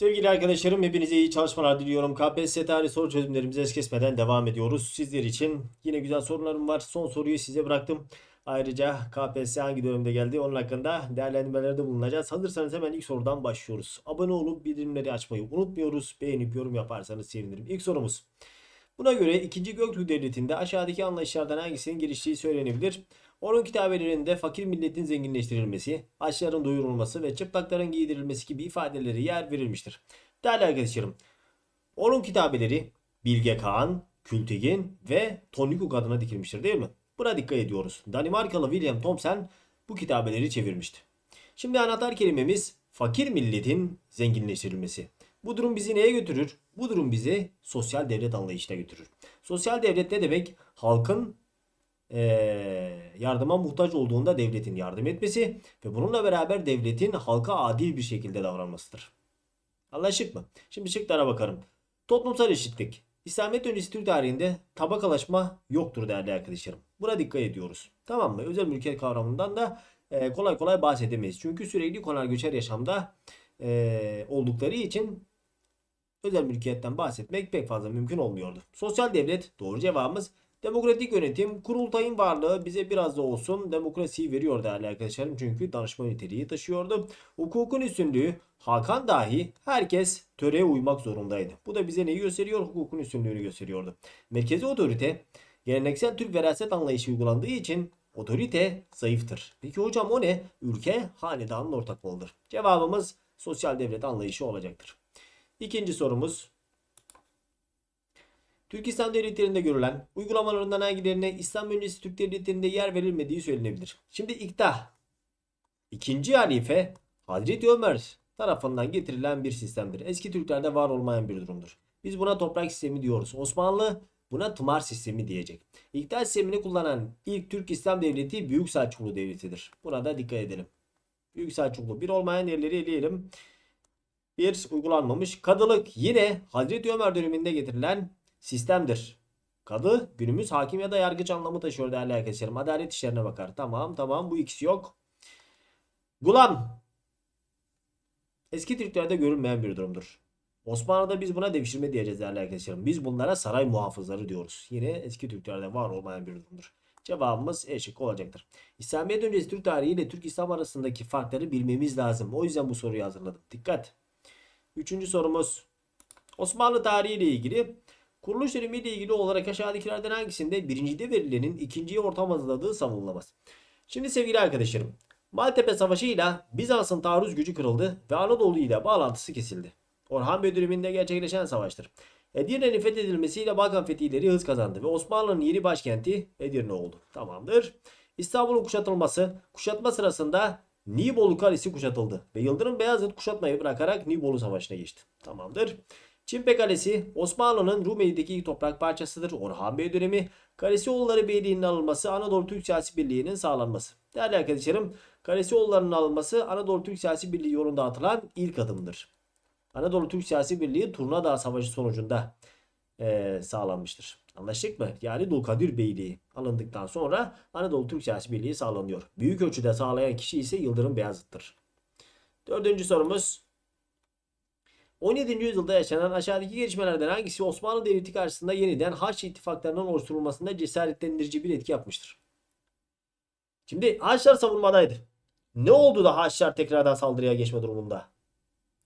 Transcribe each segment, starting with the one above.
Sevgili arkadaşlarım hepinize iyi çalışmalar diliyorum. KPSS tarih soru çözümlerimize es kesmeden devam ediyoruz. Sizler için yine güzel sorularım var. Son soruyu size bıraktım. Ayrıca KPSS hangi dönemde geldi onun hakkında değerlendirmelerde bulunacağız. Hazırsanız hemen ilk sorudan başlıyoruz. Abone olup bildirimleri açmayı unutmuyoruz. Beğenip yorum yaparsanız sevinirim. İlk sorumuz. Buna göre 2. Göktürk Devleti'nde aşağıdaki anlayışlardan hangisinin geliştiği söylenebilir? Onun kitabelerinde fakir milletin zenginleştirilmesi, açların doyurulması ve çıplakların giydirilmesi gibi ifadeleri yer verilmiştir. Değerli arkadaşlarım, onun kitabeleri Bilge Kağan, Kültigin ve Tonnikuk adına dikilmiştir değil mi? Buna dikkat ediyoruz. Danimarkalı William Thomson bu kitabeleri çevirmişti. Şimdi anahtar kelimemiz fakir milletin zenginleştirilmesi. Bu durum bizi neye götürür? Bu durum bizi sosyal devlet anlayışına götürür. Sosyal devlet ne demek? Halkın eee, yardıma muhtaç olduğunda devletin yardım etmesi ve bununla beraber devletin halka adil bir şekilde davranmasıdır. Anlaştık mı? Şimdi şıklara bakalım. Toplumsal eşitlik. İslamiyet öncesi Türk tarihinde tabakalaşma yoktur değerli arkadaşlarım. Buna dikkat ediyoruz. Tamam mı? Özel mülkiyet kavramından da e, kolay kolay bahsedemeyiz. Çünkü sürekli konar göçer yaşamda e, oldukları için özel mülkiyetten bahsetmek pek fazla mümkün olmuyordu. Sosyal devlet doğru cevabımız. Demokratik yönetim, kurultayın varlığı bize biraz da olsun demokrasiyi veriyor değerli arkadaşlarım. Çünkü danışma niteliği taşıyordu. Hukukun üstünlüğü, Hakan dahi herkes töreye uymak zorundaydı. Bu da bize neyi gösteriyor? Hukukun üstünlüğünü gösteriyordu. Merkezi otorite, geleneksel Türk veraset anlayışı uygulandığı için otorite zayıftır. Peki hocam o ne? Ülke hanedanın ortak malıdır. Cevabımız sosyal devlet anlayışı olacaktır. İkinci sorumuz. Türk İslam devletlerinde görülen uygulamalarından hangilerine İslam öncesi Türk devletlerinde yer verilmediği söylenebilir. Şimdi ikta. İkinci halife Hazreti Ömer tarafından getirilen bir sistemdir. Eski Türklerde var olmayan bir durumdur. Biz buna toprak sistemi diyoruz. Osmanlı buna tımar sistemi diyecek. İktidar sistemini kullanan ilk Türk İslam devleti Büyük Selçuklu Devleti'dir. Buna da dikkat edelim. Büyük Selçuklu bir olmayan yerleri eleyelim. Bir uygulanmamış. Kadılık yine Hazreti Ömer döneminde getirilen sistemdir. Kadı günümüz hakim ya da yargıç anlamı taşıyor değerli arkadaşlarım. Adalet işlerine bakar. Tamam tamam bu ikisi yok. Gulam. Eski Türklerde görülmeyen bir durumdur. Osmanlı'da biz buna devşirme diyeceğiz değerli arkadaşlarım. Biz bunlara saray muhafızları diyoruz. Yine eski Türklerde var olmayan bir durumdur. Cevabımız E şıkkı olacaktır. İslamiyet öncesi Türk tarihi ile Türk İslam arasındaki farkları bilmemiz lazım. O yüzden bu soruyu hazırladım. Dikkat. Üçüncü sorumuz. Osmanlı tarihi ile ilgili kuruluş dönemiyle ilgili olarak aşağıdakilerden hangisinde birincide verilenin ikinciye ortam hazırladığı savunulamaz. Şimdi sevgili arkadaşlarım. Maltepe Savaşı ile Bizans'ın taarruz gücü kırıldı ve Anadolu ile bağlantısı kesildi. Orhan Bey döneminde gerçekleşen savaştır. Edirne'nin fethedilmesiyle Balkan fetihleri hız kazandı ve Osmanlı'nın yeni başkenti Edirne oldu. Tamamdır. İstanbul'un kuşatılması, kuşatma sırasında Nibolu Kalesi kuşatıldı ve Yıldırım Beyazıt kuşatmayı bırakarak Nibolu Savaşı'na geçti. Tamamdır. Çimpe Kalesi Osmanlı'nın Rumeli'deki toprak parçasıdır. Orhan Bey dönemi Kalesioğulları Beyliği'nin alınması Anadolu Türk Siyasi Birliği'nin sağlanması. Değerli arkadaşlarım Kalesioğulları'nın alınması Anadolu Türk Siyasi Birliği yolunda atılan ilk adımdır. Anadolu Türk Siyasi Birliği Turnadağ Savaşı sonucunda eee, sağlanmıştır. Anlaştık mı? Yani Dulkadir Beyliği alındıktan sonra Anadolu Türk Siyasi Birliği sağlanıyor. Büyük ölçüde sağlayan kişi ise Yıldırım Beyazıt'tır. Dördüncü sorumuz. 17. yüzyılda yaşanan aşağıdaki gelişmelerden hangisi Osmanlı Devleti karşısında yeniden Haç ittifaklarının oluşturulmasında cesaretlendirici bir etki yapmıştır? Şimdi Haçlar savunmadaydı. Ne oldu da Haçlar tekrardan saldırıya geçme durumunda?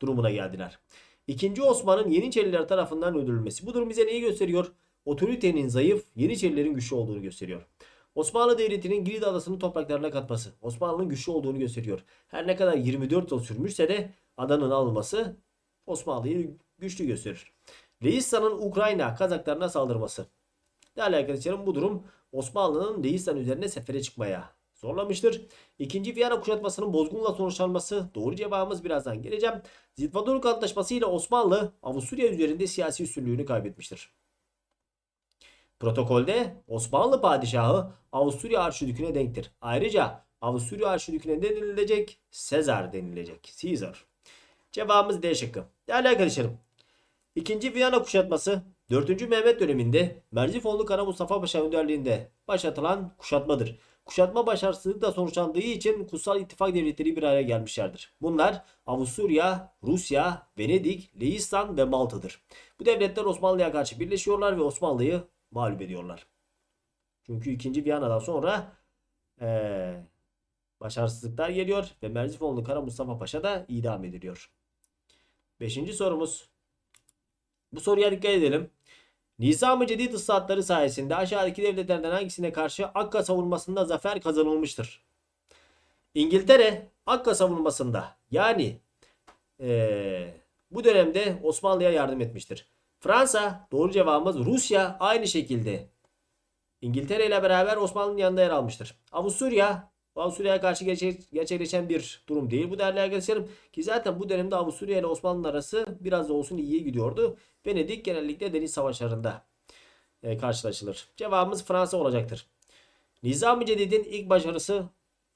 Durumuna geldiler. İkinci Osman'ın Yeniçeriler tarafından öldürülmesi. Bu durum bize neyi gösteriyor? Otoritenin zayıf, Yeniçerilerin güçlü olduğunu gösteriyor. Osmanlı Devleti'nin Girit Adası'nı topraklarına katması Osmanlı'nın güçlü olduğunu gösteriyor. Her ne kadar 24 yıl sürmüşse de adanın alınması Osmanlı'yı güçlü gösterir. Leistan'ın Ukrayna Kazaklarına saldırması. Değerli arkadaşlarım bu durum Osmanlı'nın Leistan üzerine sefere çıkmaya zorlamıştır. İkinci Viyana kuşatmasının bozgunla sonuçlanması doğru cevabımız birazdan geleceğim. Zitvatoruk Antlaşması ile Osmanlı Avusturya üzerinde siyasi üstünlüğünü kaybetmiştir. Protokolde Osmanlı padişahı Avusturya Arşidükü'ne denktir. Ayrıca Avusturya Arşidükü'ne ne denilecek? Sezar denilecek. Caesar. Cevabımız D şıkkı. Değerli arkadaşlarım. İkinci Viyana kuşatması 4. Mehmet döneminde Merzifonlu Kara Mustafa Paşa önderliğinde başlatılan kuşatmadır. kuşatma başarısızlıkla sonuçlandığı için kutsal ittifak devletleri bir araya gelmişlerdir. Bunlar Avusturya, Rusya, Venedik, Leistan ve Malta'dır. Bu devletler Osmanlı'ya karşı birleşiyorlar ve Osmanlı'yı mağlup ediyorlar. Çünkü 2. Viyana'dan sonra eee, başarısızlıklar geliyor ve Merzifoğlu Kara Mustafa Paşa da idam ediliyor. Beşinci sorumuz. Bu soruya dikkat edelim. Nizam-ı Cedid ıslahatları sayesinde aşağıdaki devletlerden hangisine karşı Akka savunmasında zafer kazanılmıştır? İngiltere Akka savunmasında yani eee, bu dönemde Osmanlı'ya yardım etmiştir. Fransa doğru cevabımız Rusya aynı şekilde İngiltere ile beraber Osmanlı'nın yanında yer almıştır. Avusturya Avusturya'ya karşı gerçek- gerçekleşen bir durum değil. Bu değerli arkadaşlarım ki zaten bu dönemde Avusturya ile Osmanlı'nın arası biraz da olsun iyiye gidiyordu. Venedik genellikle deniz savaşlarında e, karşılaşılır. Cevabımız Fransa olacaktır. Nizam-ı Cedid'in ilk başarısı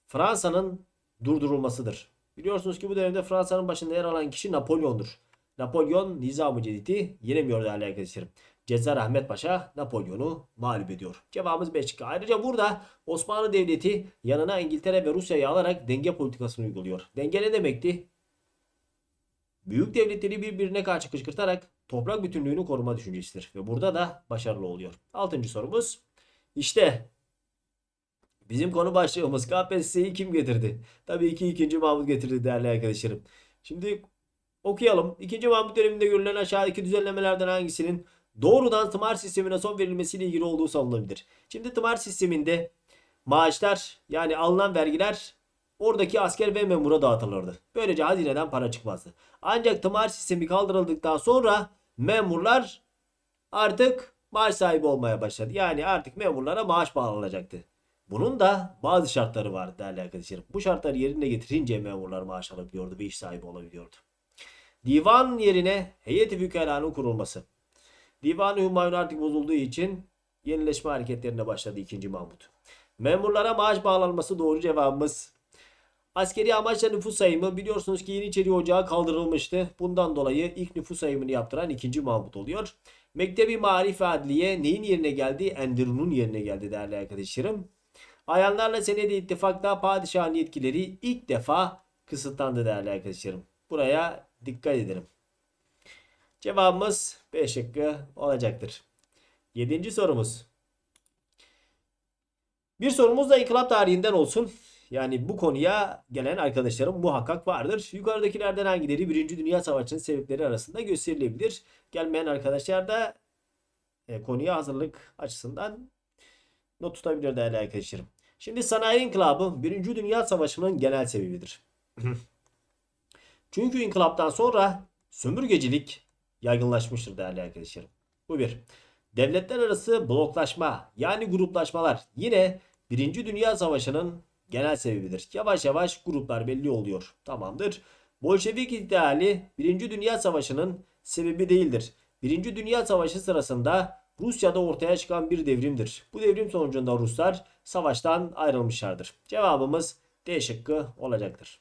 Fransa'nın durdurulmasıdır. Biliyorsunuz ki bu dönemde Fransa'nın başında yer alan kişi Napolyon'dur. Napolyon Nizam-ı Cedid'i yenemiyor değerli arkadaşlarım. Cezar Ahmet Paşa Napolyon'u mağlup ediyor. Cevabımız B şıkkı. Ayrıca burada Osmanlı Devleti yanına İngiltere ve Rusya'yı alarak denge politikasını uyguluyor. Denge ne demekti? Büyük devletleri birbirine karşı kışkırtarak toprak bütünlüğünü koruma düşüncesidir. Ve burada da başarılı oluyor. Altıncı sorumuz. İşte bizim konu başlığımız KPSS'yi kim getirdi? Tabii ki 2. Mahmut getirdi değerli arkadaşlarım. Şimdi okuyalım. 2. Mahmut döneminde görülen aşağıdaki düzenlemelerden hangisinin doğrudan tımar sistemine son verilmesiyle ilgili olduğu savunulabilir. Şimdi tımar sisteminde maaşlar yani alınan vergiler oradaki asker ve memura dağıtılırdı. Böylece hazineden para çıkmazdı. Ancak tımar sistemi kaldırıldıktan sonra memurlar artık maaş sahibi olmaya başladı. Yani artık memurlara maaş bağlanacaktı. Bunun da bazı şartları vardı değerli arkadaşlarım. Bu şartları yerine getirince memurlar maaş alabiliyordu ve iş sahibi olabiliyordu. Divan yerine heyeti fükaranın kurulması. Divan-ı Hümayun artık bozulduğu için yenileşme hareketlerine başladı 2. Mahmut. Memurlara maaş bağlanması doğru cevabımız. Askeri amaçla nüfus sayımı biliyorsunuz ki Yeniçeri Ocağı kaldırılmıştı. Bundan dolayı ilk nüfus sayımını yaptıran 2. Mahmut oluyor. Mektebi Marif Adliye neyin yerine geldi? Enderun'un yerine geldi değerli arkadaşlarım. Ayanlarla senedi ittifakta padişahın yetkileri ilk defa kısıtlandı değerli arkadaşlarım. Buraya dikkat edelim. Cevabımız B şıkkı olacaktır. Yedinci sorumuz. Bir sorumuz da inkılap tarihinden olsun. Yani bu konuya gelen arkadaşlarım muhakkak vardır. Yukarıdakilerden hangileri 1. Dünya Savaşı'nın sebepleri arasında gösterilebilir? Gelmeyen arkadaşlar da e, konuya hazırlık açısından not tutabilir değerli arkadaşlarım. Şimdi sanayi inkılabı 1. Dünya Savaşı'nın genel sebebidir. Çünkü inkılaptan sonra sömürgecilik yaygınlaşmıştır değerli arkadaşlarım. Bu bir. Devletler arası bloklaşma yani gruplaşmalar yine 1. Dünya Savaşı'nın genel sebebidir. Yavaş yavaş gruplar belli oluyor. Tamamdır. Bolşevik ideali 1. Dünya Savaşı'nın sebebi değildir. 1. Dünya Savaşı sırasında Rusya'da ortaya çıkan bir devrimdir. Bu devrim sonucunda Ruslar savaştan ayrılmışlardır. Cevabımız D şıkkı olacaktır.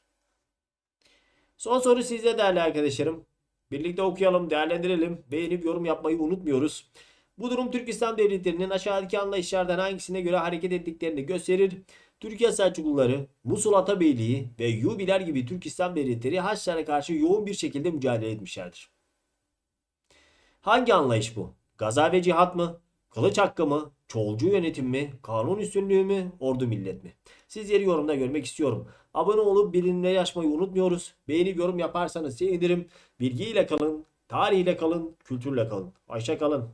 Son soru sizde değerli arkadaşlarım. Birlikte okuyalım, değerlendirelim. Beğenip yorum yapmayı unutmuyoruz. Bu durum Türk İslam devletlerinin aşağıdaki anlayışlardan hangisine göre hareket ettiklerini gösterir. Türkiye Selçukluları, Musul Atabeyliği ve Yubiler gibi Türk İslam devletleri Haçlılara karşı yoğun bir şekilde mücadele etmişlerdir. Hangi anlayış bu? Gaza ve cihat mı? Kılıç hakkı mı? Çoğulcu yönetim mi? Kanun üstünlüğü mü? Ordu millet mi? Sizleri yorumda görmek istiyorum. Abone olup bilinmeyi açmayı unutmuyoruz. Beğenip yorum yaparsanız sevinirim. Bilgiyle kalın, tarihiyle kalın, kültürle kalın. Hoşça kalın.